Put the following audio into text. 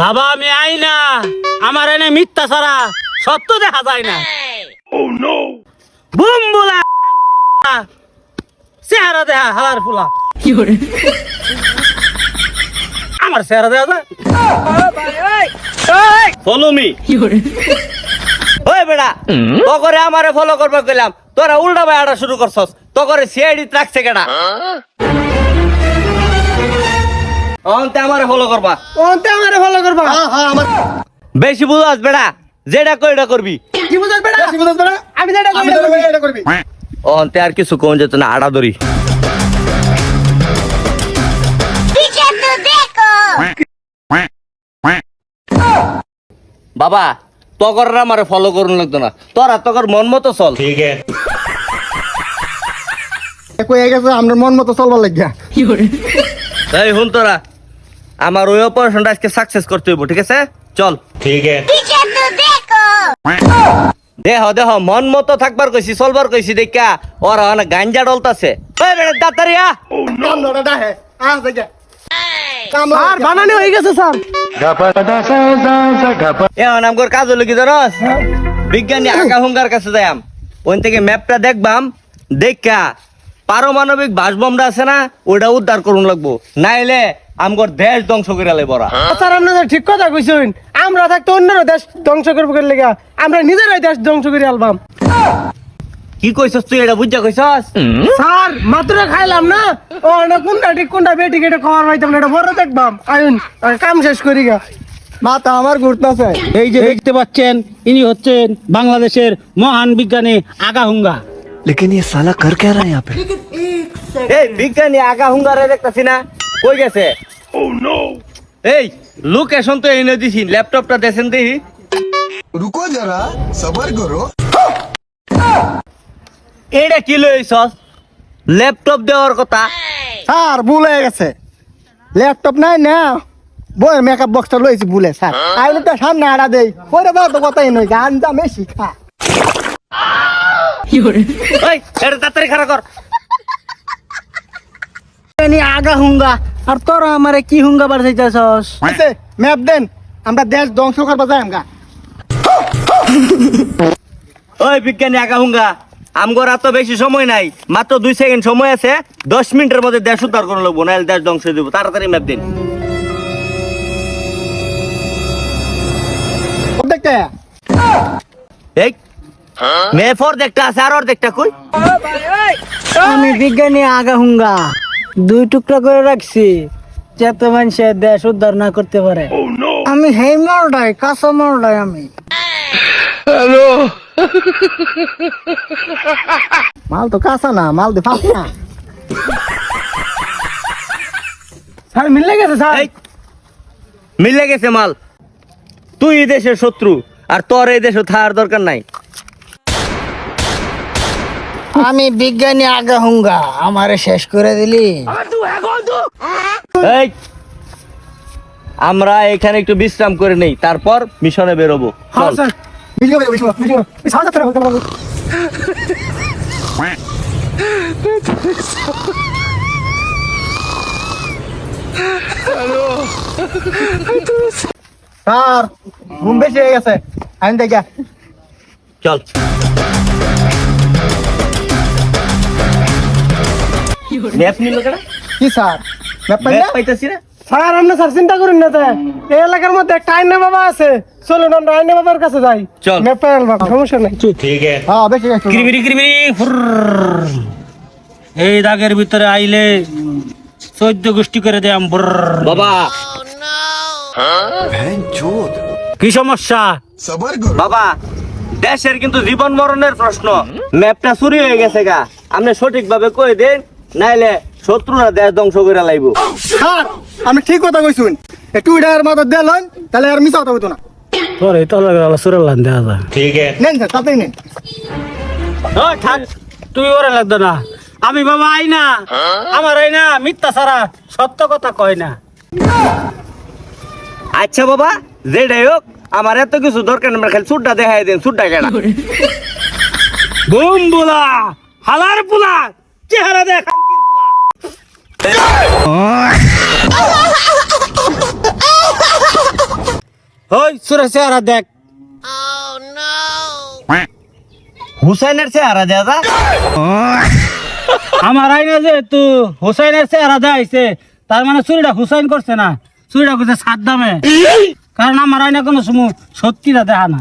বাবা আমি আই না। আমার এনে মিথ্যা ছাড়া সত্য দেখা যায় না। বুম বুলা চেহারা দেখা হালার ফুলা। আমার চেহারা দেখা যায়। ফলো মি ওই বেড়া তকরে আমারে ফলো করবে কইলাম তোরা উল্টা বাইটা শুরু করছস করে সিআইডি রাখছে কেডা? অন্তে আমারে ফলো করবা। ওতে আমারে ফলো করবা। হ্যাঁ হ্যাঁ আমার বেশি বুঝাস বেড়া যেটা কইটা করবি। কি বুঝাস বেটা কি বুঝাস বেটা আমি যেটা করি এটা করবি। অন্তে আর কিছু কোন যেত না আড়া ধরি. বাবা তকর আমারে ফলো করুন লাগতো না। তোরা তকর মন মতো চল। কই গেছে আমরা মন মতো চলবার লাগিয়া। এই হুন তোরা। আমার ওই অপারেশনটা আজকে সাকসেস করতে হইব ঠিক আছে? চল। tu deco. দেহ দেহ মন মতো থাকবার কইছি চলবার কইছি দেখা ওরা অনেক গাঞ্জা ডলতাছে। এই বেটা দাতারিয়া! কামড়া ডাহে আ দেখা স্যার বানানি হয়ে গেছে স্যার। এখন আমগর কাজ হলো কি জানস? বিজ্ঞানী আকা হুঙ্গার কাছে ওই থেকে ম্যাপটা দেখবাম। দেখা পারমাণবিক বাসবমটা আছে না ওইটা উদ্ধার করুন লাগবো। নাইলে আমগর দেশ ধ্বংস করে লাই বড়া স্যার আপনি তো ঠিক কথা কইছেন আমরা থাকতে অন্যরা দেশ ধ্বংস করবো করে লেগা আমরা নিজেরাই দেশ ধ্বংস করে আলবাম কি কইছস তুই এটা বুঝা কইছস স্যার মাত্র খাইলাম না ও না কোনটা ঠিক কোনটা বেটি কেটে খাওয়ার পাইতাম না এটা বড় দেখবাম আয়ুন আর কাম শেষ করি গা মাথা আমার ঘুরতেছে এই যে দেখতে পাচ্ছেন ইনি হচ্ছেন বাংলাদেশের মহান বিজ্ঞানী আগা হুঙ্গা लेकिन ये साला कर क्या रहा है यहाँ पे এই বিজ্ঞানী আগা হুঙ্গারে দেখতাছি না কই গেছে Oh, ও নো এই লোকেশন তো এনে দিছি ল্যাপটপটা দেখেন দেখি। রুকো যারা সবার করো এটা কি লইছস ল্যাপটপ দেওয়ার কথা। স্যার ভুল হয়ে গেছে। ল্যাপটপ নাই না। বই মেকআপ বক্সটা লইছি ভুলে স্যার। আইলে তো সামনে আড়া দেই। ওরে বাবা তো কথাই নই গান দামে শিখা এটা তাড়াতাড়ি খারাপ কর। আগা হুঙ্গা। আর তোর আমারে কি হুঙ্গা বার চাইছস ম্যাপ দেন। আমরা দেশ ধ্বংস করবা যাই আমগা ওই বিজ্ঞানী আগা হুঙ্গা আমগর এত বেশি সময় নাই মাত্র দুই সেকেন্ড সময় আছে দশ মিনিটের মধ্যে দেশ উদ্ধার করে লাগবো নাহলে দেশ ধ্বংস হয়ে দেবো তাড়াতাড়ি ম্যাপ দিন। দেখতে এই মে ফর দেখটা আছে আর দেখটা কই? আমি বিজ্ঞানী আগা হুঙ্গা। দুই টুকরা করে রাখছি যাতে মানুষের দেশ উদ্ধার না করতে পারে। আমি হেই মরডাই কাঁচা মরডাই আমি। মাল তো কাঁচা না মাল তো ফাঁস না স্যার মিলে গেছে স্যার। মিলে গেছে মাল। তুই এই দেশের শত্রু আর তোর এই দেশে থাকার দরকার নাই। আমি বিজ্ঞানী আগা হুঙ্গা। আমারে শেষ করে দিলি। এই আমরা এখানে একটু বিশ্রাম করে নেই তারপর মিশনে বেরোবো। হ্যাঁ চল। স্যার। ঘুম বেশি হয়ে গেছে। আমি দেখা। চল। স্যার? আমরা স্যার চিন্তা করুন না এই এলাকার মধ্যে একটা আইনে বাবা আছে। চলুন আমরা আইনে বাবার কাছে যাই। চল। সমস্যা নাই। ঠিক আছে। হ্যাঁ, এই দাগের ভিতরে আইলে চোদ্দ গোষ্ঠী করে দেয়াম বাবা। কি সমস্যা? বাবা দেশের কিন্তু জীবন মরণের প্রশ্ন। ম্যাপটা চুরি হয়ে গেছে গা। আপনি সঠিকভাবে কয়ে দেন? নাইলে শত্রুরা দেশ ধ্বংস করে লাইব। স্যার আমি ঠিক কথা কইছুন। একটু এটার মতো দেলন তাহলে আর মিছা কথা হইতো না। তোর এই তলে গেলা সুরে লান দেয়া যা নেন স্যার তাতেই নেন। ও থাক তুই ওরে লাগতো না। আমি বাবা আই না আমার আই না মিথ্যা সারা সত্য কথা কয় না। আচ্ছা বাবা যেটাই হোক আমার এত কিছু দরকার নেই খালি সুটটা দেখাই দেন সুটটা কেনা বুম বুলা হালার পুলা চেহারা দেখ ওই সুরে চেহারা দেখ। হুসাইনের চেহারা দেয়া আমার আইনে যে তু হুসাইনের চেহারা দেখাইছে তার মানে চুরিটা হুসাইন করছে না। চুরিটা করছে সাদ্দামে। কারণ আমার আইনে কোনো সময় সত্যিটা দেখা না